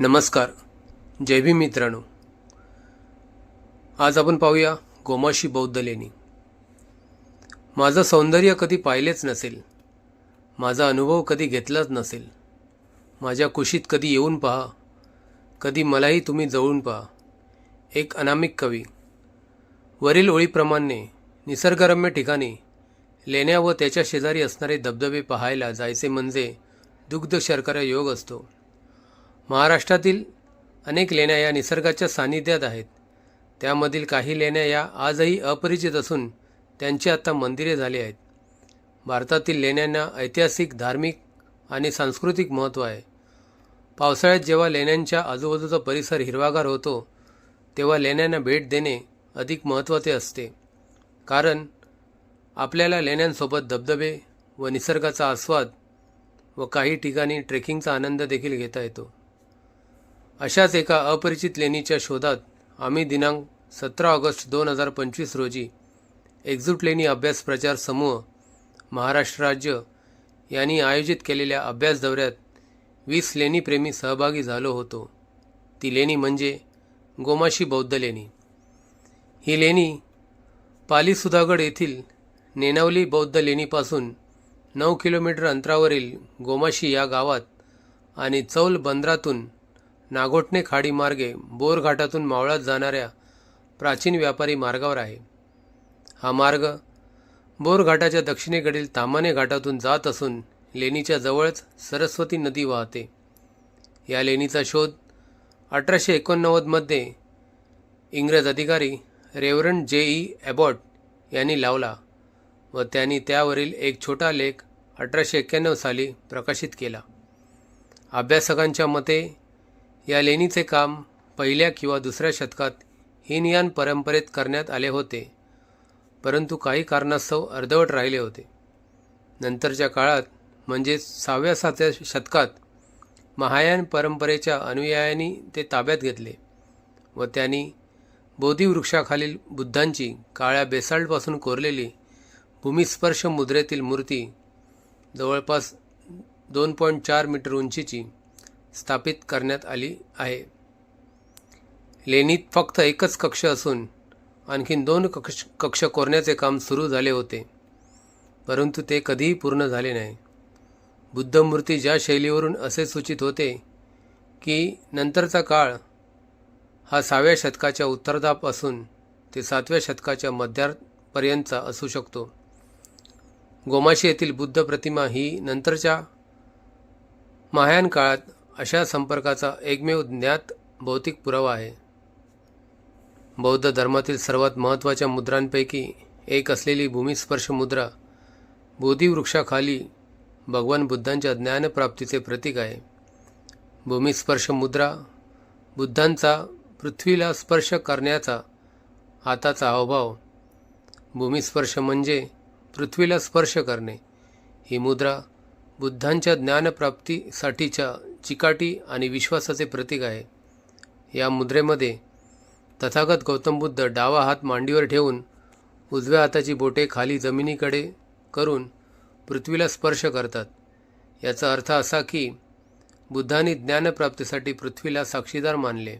नमस्कार. जय भीम मित्रांनो. आज आपण पाहूया गोमाशी बौद्ध लेणी. माझं सौंदर्य कधी पाहिलेच नसेल. माझा अनुभव कधी घेतलाच नसेल. माझ्या कुशीत कधी येऊन पहा. कधी मलाही तुम्ही जवळून पहा. एक अनामिक कवी. वरील ओळीप्रमाणे निसर्गरम्य ठिकाणी लेण्या व त्याच्या शेजारी असणारे धबधबे पाहायला जायचे म्हणजे दुग्ध शर्करा योग असतो. महाराष्ट्रातील अनेक लेण्या या निसर्गाच्या सान्निध्यात आहेत. त्यामधील काही लेण्या या आजही अपरिचित असून त्यांची आता मंदिरे झाली आहेत. भारतातील लेण्यांना ऐतिहासिक धार्मिक आणि सांस्कृतिक महत्त्व आहे. पावसाळ्यात जेव्हा लेण्यांच्या आजूबाजूचा परिसर हिरवागार होतो तेव्हा लेण्यांना भेट देणे अधिक महत्त्वाचे असते. कारण आपल्याला लेण्यांसोबत धबधबे व निसर्गाचा आस्वाद व काही ठिकाणी ट्रेकिंगचा आनंद देखील घेता येतो. अशाच एका अपरिचित लेणीच्या शोधात आम्ही दिनांक सतरा ऑगस्ट दोन हजार पंचवीस रोजी एक्झूट लेणी अभ्यास प्रचार समूह महाराष्ट्र राज्य यांनी आयोजित केलेल्या अभ्यास दौऱ्यात वीस लेणीप्रेमी सहभागी झालो होतो. ती लेणी म्हणजे गोमाशी बौद्ध लेणी. ही लेणी पाली सुधागड येथील नेनावली बौद्ध लेणीपासून नऊ किलोमीटर अंतरावरील गोमाशी या गावात आणि चौल बंदरातून नागोठणे खाडीमार्गे बोरघाटातून मावळात जाणाऱ्या प्राचीन व्यापारी मार्गावर आहे. हा मार्ग बोरघाटाच्या दक्षिणेकडील तामाने घाटातून जात असून लेणीच्या जवळच सरस्वती नदी वाहते. या लेणीचा शोध अठराशे एकोणनव्वदमध्ये इंग्रज अधिकारी रेवरंड जे ई ॲबॉट यांनी लावला व त्यांनी त्यावरील एक छोटा लेख अठराशे एक्क्याण्णव साली प्रकाशित केला. अभ्यासकांच्या मते या लेणीचे काम पहिल्या किंवा दुसऱ्या शतकात हिनयान परंपरेत करण्यात आले होते परंतु काही कारणास्तव अर्धवट राहिले होते. नंतरच्या काळात म्हणजे सहाव्या सातव्या शतकात महायान परंपरेच्या अनुयायांनी ते ताब्यात घेतले व त्यांनी बोधिवृक्षाखालील बुद्धांची काळ्या बेसाल्टपासून कोरलेली भूमिस्पर्श मुद्रेतील मूर्ती जवळपास दोन पॉईंट चार मीटर उंचीची स्थापित करण्यात आली आहे. लेणीत फक्त एकच कक्ष असून आणखीन दोन कक्ष कक्ष कोरण्याचे काम सुरू झाले होते. परंतु ते कधीही पूर्ण झाले नाही. बुद्धमूर्ती ज्या शैलीवरून असे सूचित होते की नंतरचा काळ हा सहाव्या शतकाच्या उत्तरार्धापासून ते सातव्या शतकाच्या मध्यापर्यंतचा असू शकतो. गोमाशी येथील बुद्ध प्रतिमा ही नंतरच्या महायान काळात अशा संपर्काचा एकमेव ज्ञात भौतिक पुरावा आहे. बौद्ध धर्मातील सर्वात महत्त्वाच्या मुद्रांपैकी एक असलेली भूमिस्पर्श मुद्रा बोधिवृक्षाखाली भगवान बुद्धांच्या ज्ञानप्राप्तीचे प्रतीक आहे. भूमिस्पर्श मुद्रा बुद्धांचा पृथ्वीला स्पर्श करण्याचा हाताचा हावभाव. भूमिस्पर्श म्हणजे पृथ्वीला स्पर्श करणे. ही मुद्रा बुद्धांच्या ज्ञानप्राप्तीसाठीच्या चिकाटी आणि विश्वासाचे प्रतीक आहे. या मुद्रेमध्ये तथागत गौतम बुद्ध डावा हात मांडीवर ठेवून उजव्या हाताची बोटे खाली जमिनीकडे करून पृथ्वीला स्पर्श करतात. याचा अर्थ असा की बुद्धांनी ज्ञानप्राप्तीसाठी पृथ्वीला साक्षीदार मानले.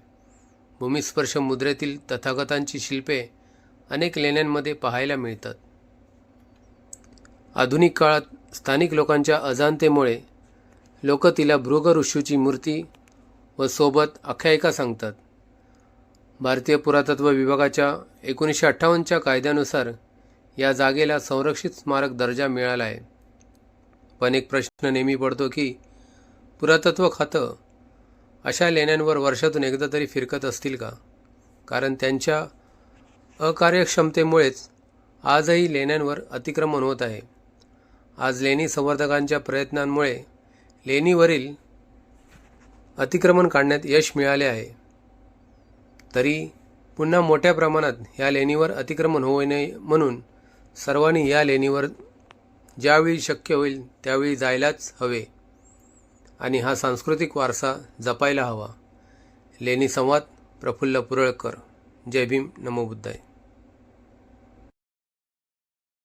भूमिस्पर्श मुद्रेतील तथागतांची शिल्पे अनेक लेण्यांमध्ये पाहायला मिळतात. आधुनिक काळात स्थानिक लोकांच्या अजाणतेमुळे लोक तिला भृग ऋषूची मूर्ती व सोबत आख्यायिका सांगतात. भारतीय पुरातत्व विभागाच्या एकोणीसशे अठ्ठावन्नच्या कायद्यानुसार या जागेला संरक्षित स्मारक दर्जा मिळाला आहे. पण एक प्रश्न नेहमी पडतो की पुरातत्व खातं अशा लेण्यांवर वर्षातून एकदा तरी फिरकत असतील का? कारण त्यांच्या अकार्यक्षमतेमुळेच आजही लेण्यांवर अतिक्रमण होत आहे. आज लेणी संवर्धकांच्या प्रयत्नांमुळे लेणीवरील अतिक्रमण काढण्यात यश मिळाले आहे. तरी पुन्हा मोठ्या प्रमाणात ह्या लेणीवर अतिक्रमण होऊ नये म्हणून सर्वांनी या लेणीवर ज्यावेळी शक्य होईल त्यावेळी जायलाच हवे आणि हा सांस्कृतिक वारसा जपायला हवा. लेणी संवाद प्रफुल्ल पुरळकर. जय भीम. नमो बुद्धाय.